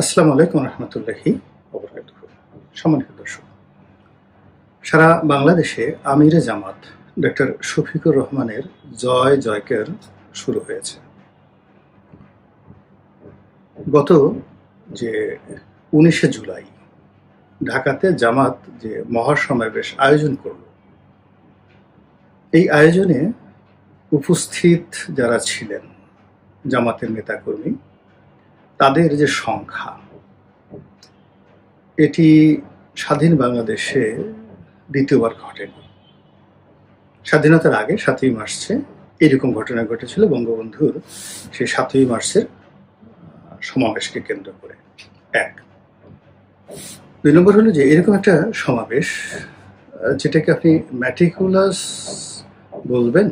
আসসালামু আলাইকুম রহমতুল্লাহি সম্মানিত দর্শক, সারা বাংলাদেশে আমিরে জামাত ডক্টর শফিকুর রহমানের জয় জয়কের শুরু হয়েছে। গত যে উনিশে জুলাই ঢাকাতে জামাত যে মহাসমাবেশ আয়োজন করল, এই আয়োজনে উপস্থিত যারা ছিলেন জামাতের নেতাকর্মী তাদের যে সংখ্যা, এটি স্বাধীন বাংলাদেশে দ্বিতীয়বার ঘটেনি। স্বাধীনতার আগে, সাতই মার্চে এরকম ঘটনা ঘটেছিল বঙ্গবন্ধুর সেই সাতই মার্চের সমাবেশকে কেন্দ্র করে। এক। দুই নম্বর হলো যে এরকম একটা সমাবেশ যেটাকে আপনি ম্যাটিকুলাস বলবেন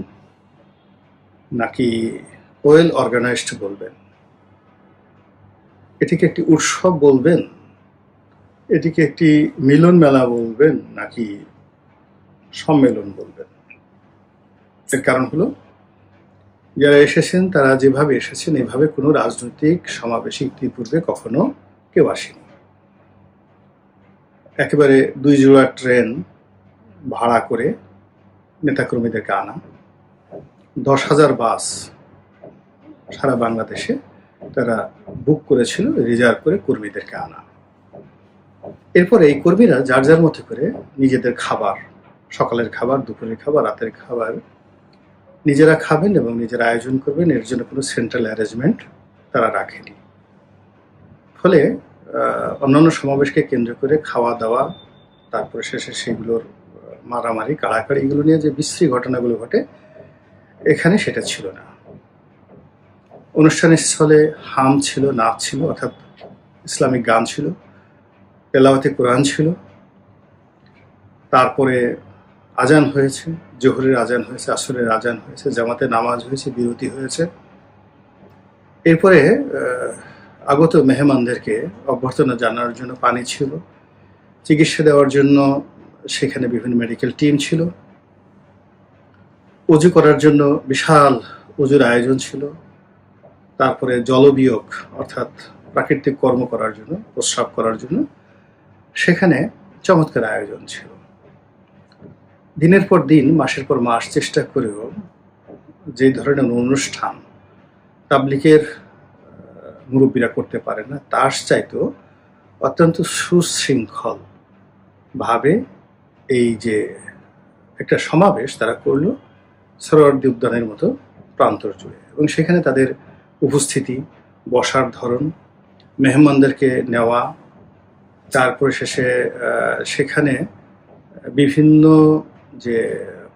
নাকি ওয়েল অর্গানাইজড বলবেন? এটিকে একটি উৎসব বলবেন? এটিকে একটি মিলন মেলা বলবেন নাকি সম্মেলন বলবেন? এর কারণ হলো, যারা এসেছেন তারা যেভাবে এসেছেন, এভাবে কোনো রাজনৈতিক সমাবেশে ইতিপূর্বে কখনো কেউ আসেনি। একেবারে দুই জোড়া ট্রেন ভাড়া করে নেতাকর্মীদেরকে আনা। দশ হাজার বাস সারা বাংলাদেশে তারা বুক করেছিল রিজার্ভ করে কর্মীদেরকে আনা। এরপরে এই কর্মীরা যার যার মতো করে নিজেদের খাবার, সকালের খাবার, দুপুরের খাবার, রাতের খাবার নিজেরা খাবেন এবং নিজেরা আয়োজন করবেন, এর জন্য কোনো সেন্ট্রাল অ্যারেঞ্জমেন্ট তারা রাখেনি। ফলে অন্যান্য সমাবেশকে কেন্দ্র করে খাওয়া দাওয়া, তারপরে শেষে সেগুলোর মারামারি, কাড়াকাড়ি এগুলো নিয়ে যে বিশ্রী ঘটনাগুলো ঘটে, এখানে সেটা ছিল না। অনুষ্ঠানের স্থলে হাম ছিল, নাচ ছিল, অর্থাৎ ইসলামিক গান ছিল, তেলাওয়াতে কোরআন ছিল। তারপরে আজান হয়েছে, জোহরের আজান হয়েছে, আসরের আজান হয়েছে, জামাতে নামাজ হয়েছে, বিরতি হয়েছে। এরপরে আগত মেহমানদেরকে অভ্যর্থনা জানানোর জন্য পানি ছিল, চিকিৎসা দেওয়ার জন্য সেখানে বিভিন্ন মেডিকেল টিম ছিল। উজু করার জন্য বিশাল উজুর আয়োজন ছিল। তারপরে জলবিয়োগ, অর্থাৎ প্রাকৃতিক কর্ম করার জন্য, প্রস্রাব করার জন্য, সেখানে চমৎকার আয়োজন ছিল। দিনের পর দিন, মাসের পর মাস চেষ্টা করেও যে ধরনের অনুষ্ঠান তাবলিকের মুরব্বীরা করতে পারে না, তার চাইতেও অত্যন্ত সুশৃঙ্খল ভাবে এই যে একটা সমাবেশ তারা করল, সরোয়ার্দী উদ্যানের মতো প্রান্তর জুড়ে। এবং সেখানে তাদের উপস্থিতি, বসার ধরন, মেহমানদেরকে নেওয়া, তারপরে শেষে সেখানে বিভিন্ন যে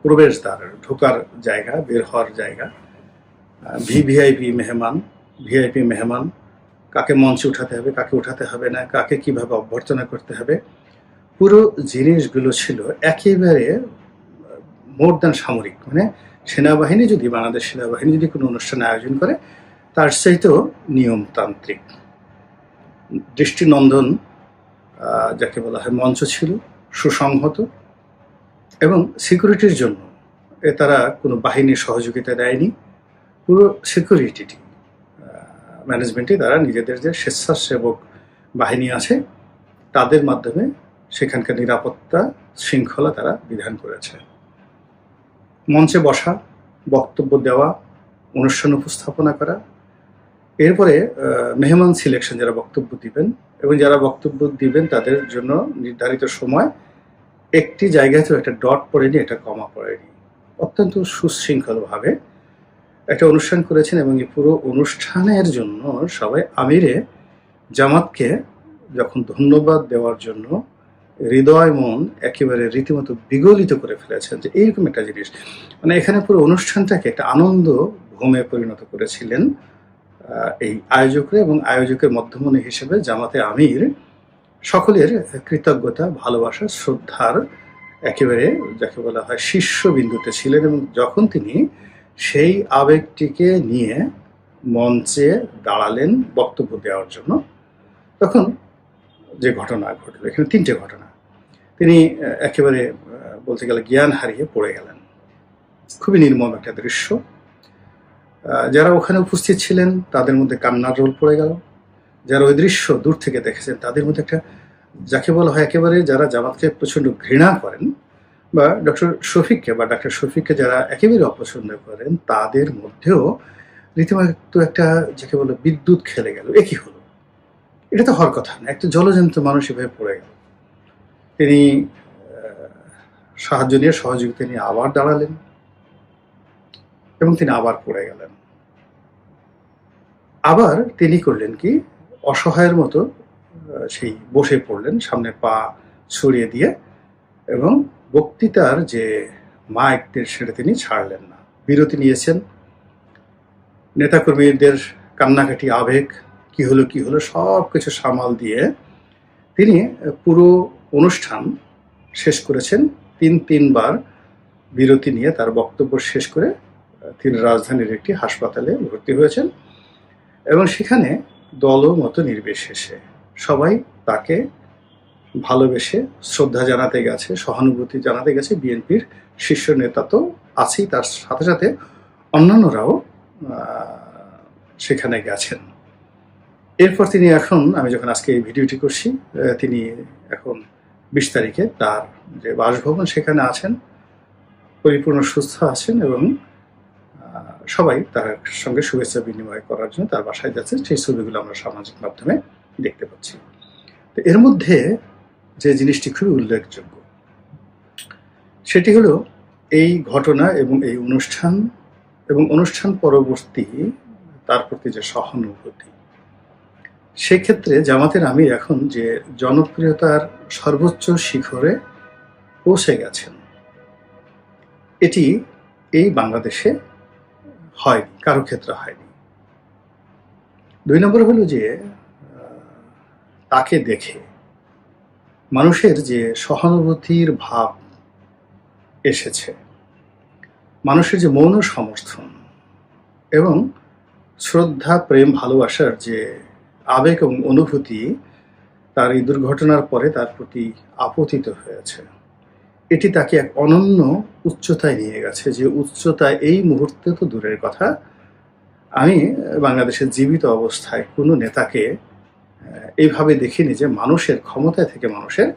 প্রবেশদ্বার ঢোকার জায়গা, বের হওয়ার জায়গা ভিভিআইপি মেহমান, ভিআইপি মেহমান, কাকে মঞ্চে উঠাতে হবে, কাকে উঠাতে হবে না, কাকে কীভাবে অভ্যর্থনা করতে হবে, পুরো জিনিসগুলো ছিল একেবারে মোর দ্যান সামরিক। মানে সেনাবাহিনী যদি, বাংলাদেশ সেনাবাহিনী যদি কোনো অনুষ্ঠান আয়োজন করে তার চাইতেও নিয়মতান্ত্রিক দৃষ্টিনন্দন যাকে বলা হয় মঞ্চ ছিল, সুসংহত এবং সিকিউরিটির জন্য। এ তারা কোনো বাহিনীর সহযোগিতা দেয়নি। পুরো সিকিউরিটি ম্যানেজমেন্টে তারা নিজেদের যে স্বেচ্ছাসেবক বাহিনী আছে, তাদের মাধ্যমে সেখানকার নিরাপত্তা শৃঙ্খলা তারা বিধান করেছে। মঞ্চে বসা, বক্তব্য দেওয়া, অনুষ্ঠান উপস্থাপনা করা এরপরে মেহমান সিলেকশন যারা বক্তব্য দিবেন এবং যারা বক্তব্য দিবেন তাদের জন্য নির্ধারিত সময় একটি জায়গায় তো একটা ডট পড়েনি, একটা কমা পড়েনি। অত্যন্ত সুশৃঙ্খলভাবে একটা অনুষ্ঠান করেছেন এবং এই পুরো অনুষ্ঠানের জন্য সবাই আমিরে জামাতকে যখন ধন্যবাদ দেওয়ার জন্য হৃদয়, মন একেবারে রীতিমতো বিগলিত করে ফেলেছেন যে এইরকম একটা জিনিস। মানে এখানে পুরো অনুষ্ঠানটাকে একটা আনন্দ ভূমে পরিণত করেছিলেন। এই আয়োজকরা এবং আয়োজকের মধ্যমণি হিসেবে জামাতে আমির সকলের কৃতজ্ঞতা, ভালোবাসা, শ্রদ্ধার একেবারে যাকে বলা হয় শীর্ষবিন্দুতে ছিলেন এবং যখন তিনি সেই আবেগটিকে নিয়ে মঞ্চে দাঁড়ালেন বক্তব্য দেওয়ার জন্য, তখন যে ঘটনা ঘটলো, এখানে তিনটে ঘটনা। তিনি একেবারে বলতে গেলে জ্ঞান হারিয়ে পড়ে গেলেন। খুবই নির্মম একটা দৃশ্য। যারা ওখানে উপস্থিত ছিলেন, তাদের মধ্যে কান্নার রোল পড়ে গেল। যারা ওই দৃশ্য দূর থেকে দেখেছেন, তাদের মধ্যে একটা, যাকে বলা হয় একেবারে যারা জামাতকে প্রচণ্ড ঘৃণা করেন, বা ডক্টর শফিককে, বা ডাক্তার শফিককে যারা একেবারে অপছন্দ করেন, তাদের মধ্যেও রীতিমতো একটা, যাকে বলে বিদ্যুৎ খেলে গেল। একই হলো? এটা তো হওয়ার কথা না, একটা জলজন্ত মানুষ এভাবে পড়ে গেল। তিনি সাহায্য নিয়ে, সহযোগিতা নিয়ে আবার দাঁড়ালেন। এবং তিনি আবার পড়ে গেলেন। আবার তিনি করলেন কি, অসহায়ের মতো সেই বসে পড়লেন সামনে পা ছড়িয়ে দিয়ে এবং বক্তৃতার যে মাইকদের সেটা তিনি ছাড়লেন না। বিরতি নিয়েছেন। নেতাকর্মীদের কান্নাকাটি, আবেগ, কি হলো কি হলো, সব কিছু সামাল দিয়ে তিনি পুরো অনুষ্ঠান শেষ করেছেন। তিন, তিনবার বিরতি নিয়ে তার বক্তব্য শেষ করে তিনি রাজধানীর একটি হাসপাতালে ভর্তি হয়েছেন এবং সেখানে দলমত নির্বিশেষে সবাই তাকে ভালোবেসে শ্রদ্ধা জানাতে গেছে, সহানুভূতি জানাতে গেছে। বিএনপির শীর্ষ নেতা তো আছেই, তার সাথে সাথে অন্যান্যরাও সেখানে গেছেন। এরপর তিনি এখন, আমি যখন আজকে এই ভিডিওটি করছি তিনি এখন বিশ তারিখে তার যে বাসভবন সেখানে আছেন, পরিপূর্ণ সুস্থ আছেন এবং সবাই তার সঙ্গে শুভেচ্ছা বিনিময় করার জন্য তার বাসায় যাচ্ছে। সেই ছবিগুলো আমরা সামাজিক মাধ্যমে দেখতে পাচ্ছি। তো এর মধ্যে যে জিনিসটি খুবই উল্লেখযোগ্য, সেটি হলো এই ঘটনা এবং এই অনুষ্ঠান এবং অনুষ্ঠান পরবর্তী তার প্রতি যে সহানুভূতি, সেক্ষেত্রে জামাতের আমি এখন যে জনপ্রিয়তার সর্বোচ্চ শিখরে পৌঁছে গেছেন, এটি এই বাংলাদেশে হয়নি কারও ক্ষেত্রে হয়নি। দুই নম্বর হলো যে তাকে দেখে মানুষের যে সহানুভূতির ভাব এসেছে, মানুষের যে মৌন সমর্থন এবং শ্রদ্ধা, প্রেম, ভালোবাসার যে আবেগ এবং অনুভূতি, তার এই দুর্ঘটনার পরে তার প্রতি আপতিত হয়েছে। এটি তাকে এক অনন্য উচ্চতায় নিয়ে গেছে যে উচ্চতায় এই মুহূর্তে তো দূরের কথা। আমি বাংলাদেশের জীবিত অবস্থায় কোনো নেতাকে এইভাবে দেখিনি যে মানুষের ক্ষমতায় থেকে মানুষের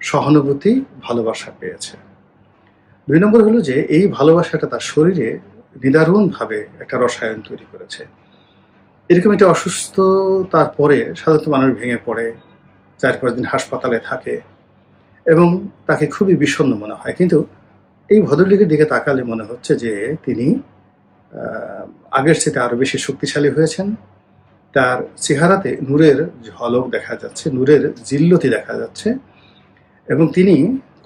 সহানুভূতি, ভালোবাসা পেয়েছে। দুই নম্বর হলো যে এই ভালোবাসাটা তার শরীরে নিদারুণভাবে একটা রসায়ন তৈরি করেছে। এরকম একটা অসুস্থ তারপরে সাধারণত মানুষ ভেঙে পড়ে, চার পাঁচ দিন হাসপাতালে থাকে এবং তাকে খুবই বিষণ্ণ মনে হয়। কিন্তু এই ভদ্রলোকের দিকে তাকালে মনে হচ্ছে যে তিনি আগের চেয়ে আরও বেশি শক্তিশালী হয়েছেন। তার চেহারাতে নূরের ঝলক দেখা যাচ্ছে, নূরের জিল্লতি দেখা যাচ্ছে এবং তিনি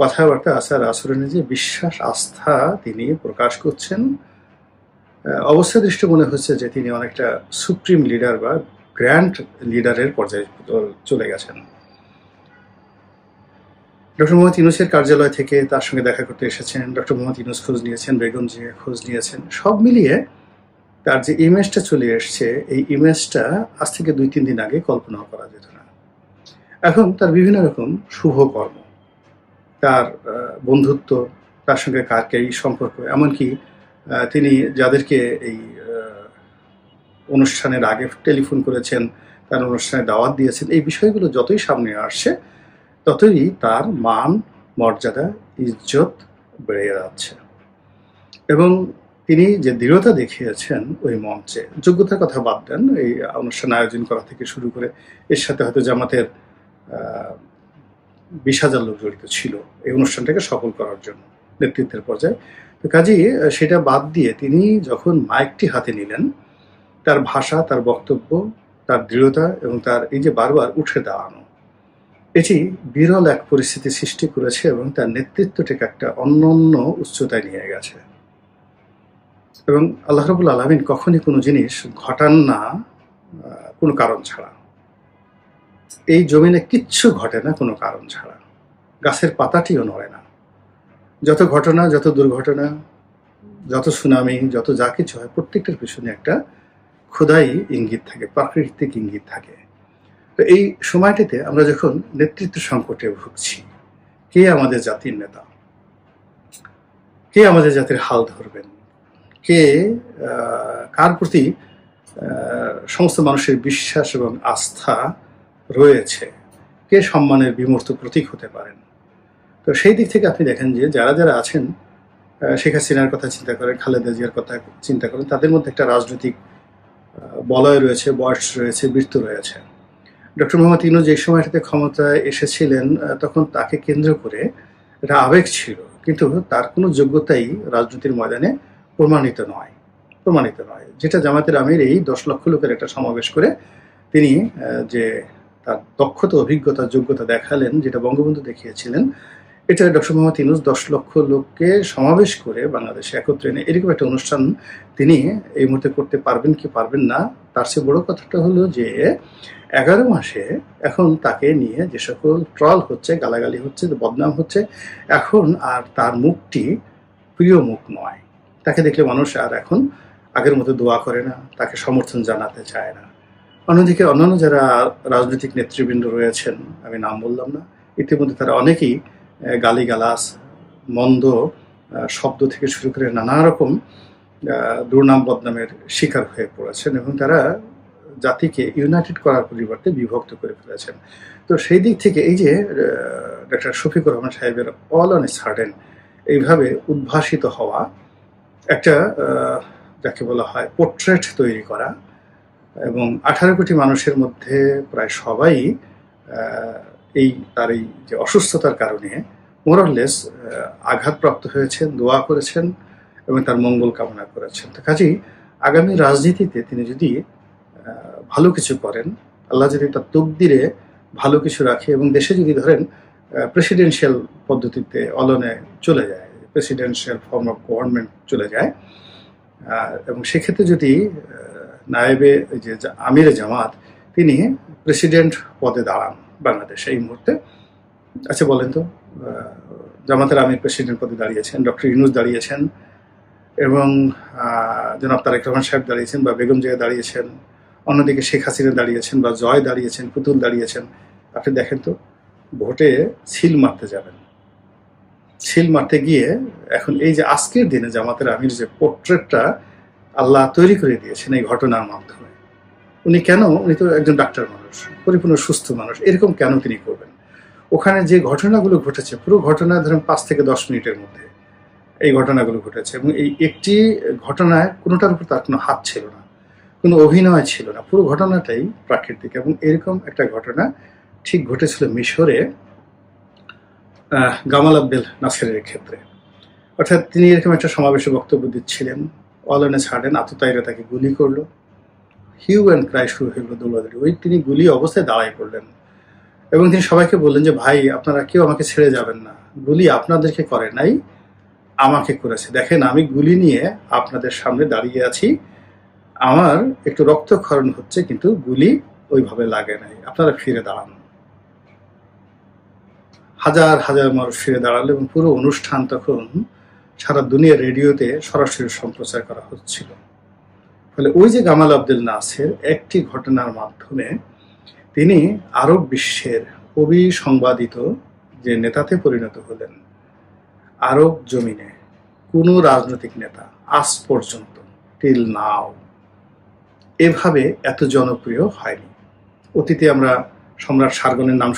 কথাবার্তা, আচার আচরণে যে বিশ্বাস, আস্থা তিনি প্রকাশ করছেন অবস্থা দৃষ্টি মনে হচ্ছে যে তিনি অনেকটা সুপ্রিম লিডার বা গ্র্যান্ড লিডারের পর্যায়ে চলে গেছেন। ডক্টর মোহাম্মদ ইউনুসের কার্যালয় থেকে তার সঙ্গে দেখা করতে এসেছেন, ডক্টর মোহাম্মদ ইউনুস খোঁজ নিয়েছেন, বেগম জিয়া খোঁজ নিয়েছেন। সব মিলিয়ে তার যে ইমেজটা চলে এসছে, এই ইমেজটা আজ থেকে দুই তিন দিন আগে কল্পনাও করা যেত না। এখন তার বিভিন্ন রকম শুভ কর্ম, তার বন্ধুত্ব, তার সঙ্গে কারকেই সম্পর্ক, এমনকি তিনি যাদেরকে এই অনুষ্ঠানের আগে টেলিফোন করেছেন, তার অনুষ্ঠানে দাওয়াত দিয়েছেন, এই বিষয়গুলো যতই সামনে আসছে ততই তার মান, মর্যাদা, ইজ্জত বেড়ে যাচ্ছে। এবং তিনি যে দৃঢ়তা দেখিয়েছেন ওই মঞ্চে, যোগ্যতার কথা বাদ দেন, এই অনুষ্ঠান আয়োজন করা থেকে শুরু করে এর সাথে হয়তো জামাতের বিশ হাজার লোক জড়িত ছিল এই অনুষ্ঠানটাকে সফল করার জন্য নেতৃত্বের পর্যায়ে। তো কাজেই সেটা বাদ দিয়ে তিনি যখন মাইকটি হাতে নিলেন, তার ভাষা, তার বক্তব্য, তার দৃঢ়তা এবং তার এই যে বারবার উঠে দাঁড়ানো এটি বিরল এক পরিস্থিতি সৃষ্টি করেছে এবং তার নেতৃত্বটিকে একটা অন্যান্য উচ্চতায় নিয়ে গেছে। এবং আল্লাহ রবুল আলমিন কখনই কোনো জিনিস ঘটান না কোনো কারণ ছাড়া। এই জমিনে কিচ্ছু ঘটে না, কোনো কারণ ছাড়া। গাছের পাতাটিও নড়ে না। যত ঘটনা, যত দুর্ঘটনা, যত সুনামি, যত যা কিছু হয়, প্রত্যেকটার পিছনে একটা ক্ষুদাই ইঙ্গিত থাকে, প্রাকৃতিক ইঙ্গিত থাকে। তো এই সময়টিতে আমরা যখন নেতৃত্ব সংকটে ভুগছি, কে আমাদের জাতির নেতা? কে আমাদের জাতির হাল ধরবেন? কে কার প্রতি সমস্ত মানুষের বিশ্বাস এবং আস্থা রয়েছে? কে সম্মানের বিমূর্ত প্রতীক হতে পারেন? তো সেই দিক থেকে আপনি দেখেন যে যারা যারা আছেন শেখ হাসিনার কথা চিন্তা করেন, খালেদা জিয়ার কথা চিন্তা করেন, তাদের মধ্যে একটা রাজনৈতিক বলয় রয়েছে বয়স রয়েছে, বৃত্ত রয়েছে। ডক্টর মোহাম্মদ ইনু যে সময়টাতে ক্ষমতায় এসেছিলেন তখন তাকে কেন্দ্র করে এটা আবেগ ছিল। কিন্তু তার কোনো যোগ্যতাই রাজনীতির ময়দানে প্রমাণিত নয় প্রমাণিত নয়। যেটা জামাতের আমির এই দশ লক্ষ লোকের একটা সমাবেশ করে তিনি যে তার দক্ষতা, অভিজ্ঞতা, যোগ্যতা দেখালেন, যেটা বঙ্গবন্ধু দেখিয়েছিলেন এটা ডক্টর মোহাম্মদ ইনুস দশ লক্ষ লোককে সমাবেশ করে বাংলাদেশে একত্রে এনে এরকম একটা অনুষ্ঠান তিনি এই মুহূর্তে করতে পারবেন কি পারবেন না, তার চেয়ে বড় কথাটা হলো যে এগারো মাসে এখন তাকে নিয়ে যে সকল ট্রল হচ্ছে, গালাগালি হচ্ছে, বদনাম হচ্ছে, এখন আর তার মুখটি প্রিয় মুখ নয়। তাকে দেখলে মানুষ আর এখন আগের মতো দোয়া করে না, তাকে সমর্থন জানাতে চায় না। অন্যদিকে অন্যান্য যারা রাজনৈতিক নেতৃবৃন্দ রয়েছেন, আমি নাম বললাম না, ইতিমধ্যে তারা অনেকেই আহ, গালিগালাজ মন্দ শব্দ থেকে শুরু করে নানা রকম দুর্নাম বদনামের শিকার হয়ে পড়েছেন এবং তারা জাতিকে ইউনাইটেড করার পরিবর্তে বিভক্ত করে ফেলেছেন। তো সেই দিক থেকে এই যে ডক্টর শফিকুর রহমান সাহেবের অল অন সার্ডেন এইভাবে উদ্ভাসিত হওয়া একটা যাকে বলা হয় পোর্ট্রেট তৈরি করা এবং আঠারো কোটি মানুষের মধ্যে প্রায় সবাই এই তার এই যে অসুস্থতার কারণে মোরলেস আঘাতপ্রাপ্ত হয়েছেন, দোয়া করেছেন এবং তার মঙ্গল কামনা করেছেন। তো কাজেই আগামী রাজনীতিতে তিনি যদি ভালো কিছু করেন, আল্লাহ যদি তার তকদিরে ভালো কিছু রাখে এবং দেশে যদি ধরেন প্রেসিডেন্সিয়াল পদ্ধতিতে অলনে চলে যায় প্রেসিডেন্সিয়াল ফর্ম অফ গভর্নমেন্ট চলে যায় এবং সেক্ষেত্রে যদি নায়েবে যে আমিরে জামাত, তিনি প্রেসিডেন্ট পদে দাঁড়ান বাংলাদেশে এই মুহূর্তে। আচ্ছা বলেন তো জামাতের আমির প্রেসিডেন্ট পদে দাঁড়িয়েছেন, ডক্টর ইউনুস দাঁড়িয়েছেন এবং জনাব তারেক রহমান সাহেব দাঁড়িয়েছেন বা বেগম জিয়া দাঁড়িয়েছেন, অন্যদিকে শেখ হাসিনা দাঁড়িয়েছেন বা জয় দাঁড়িয়েছেন, পুতুল দাঁড়িয়েছেন। আপনি দেখেন তো, ভোটে সিল মারতে যাবেন। সিল মারতে গিয়ে এখন এই যে আজকের দিনে জামাতের আমির যে পোর্ট্রেটটা আল্লাহ তৈরি করে দিয়েছেন এই ঘটনার মাধ্যমে উনি কেন, উনি তো একজন ডাক্তার মানুষ, পরিপূর্ণ সুস্থ মানুষ, এরকম কেন তিনি করবেন? ওখানে যে ঘটনাগুলো ঘটেছে, পুরো ঘটনা ধরেন পাঁচ থেকে দশ মিনিটের মধ্যে এই ঘটনাগুলো ঘটেছে এবং এই একটি ঘটনায় কোনোটার উপর তার কোনো হাত ছিল না, কোনো অভিনয় ছিল না, পুরো ঘটনাটাই প্রাকৃতিক এবং এরকম একটা ঘটনা ঠিক ঘটেছিল মিশরে গামাল আব্দেল নাসেরের ক্ষেত্রে। অর্থাৎ তিনি এরকম একটা সমাবেশে বক্তব্য দিচ্ছিলেন অলনে ছাড়েন আততায়ীরা তাকে গুলি করল। হিউ অ্যান্ড ক্রাই শুরু হয়ে গেলো দৌড়াদৌড়ি ওই তিনি গুলি অবস্থায় দাঁড়াই পড়লেন এবং তিনি সবাইকে বললেন যে, ভাই, আপনারা কেউ আমাকে ছেড়ে যাবেন না। গুলি আপনাদেরকে করে নাই, আমাকে করেছে। দেখেন, আমি গুলি নিয়ে আপনাদের সামনে দাঁড়িয়ে আছি। আমার একটু রক্তক্ষরণ হচ্ছে, কিন্তু গুলি ওইভাবে লাগে নাই। আপনারা ফিরে দাঁড়ান। হাজার হাজার মানুষ ফিরে দাঁড়াল এবং পুরো অনুষ্ঠান তখন সারা দুনিয়া রেডিওতে সরাসরি সম্প্রচার করা হচ্ছিল। ফলে ওই যে গামাল আব্দুল নাসের একটি ঘটনার মাধ্যমে তিনি আরব বিশ্বের কবি সংবাদিত যে নেতাতে পরিণত হলেন, আরব জমিনে কোনো রাজনৈতিক নেতা আজ পর্যন্ত টিল নাও এভাবে এত জনপ্রিয় হয়নি। অতীতে আমরা সম্রাট সার্গনের নাম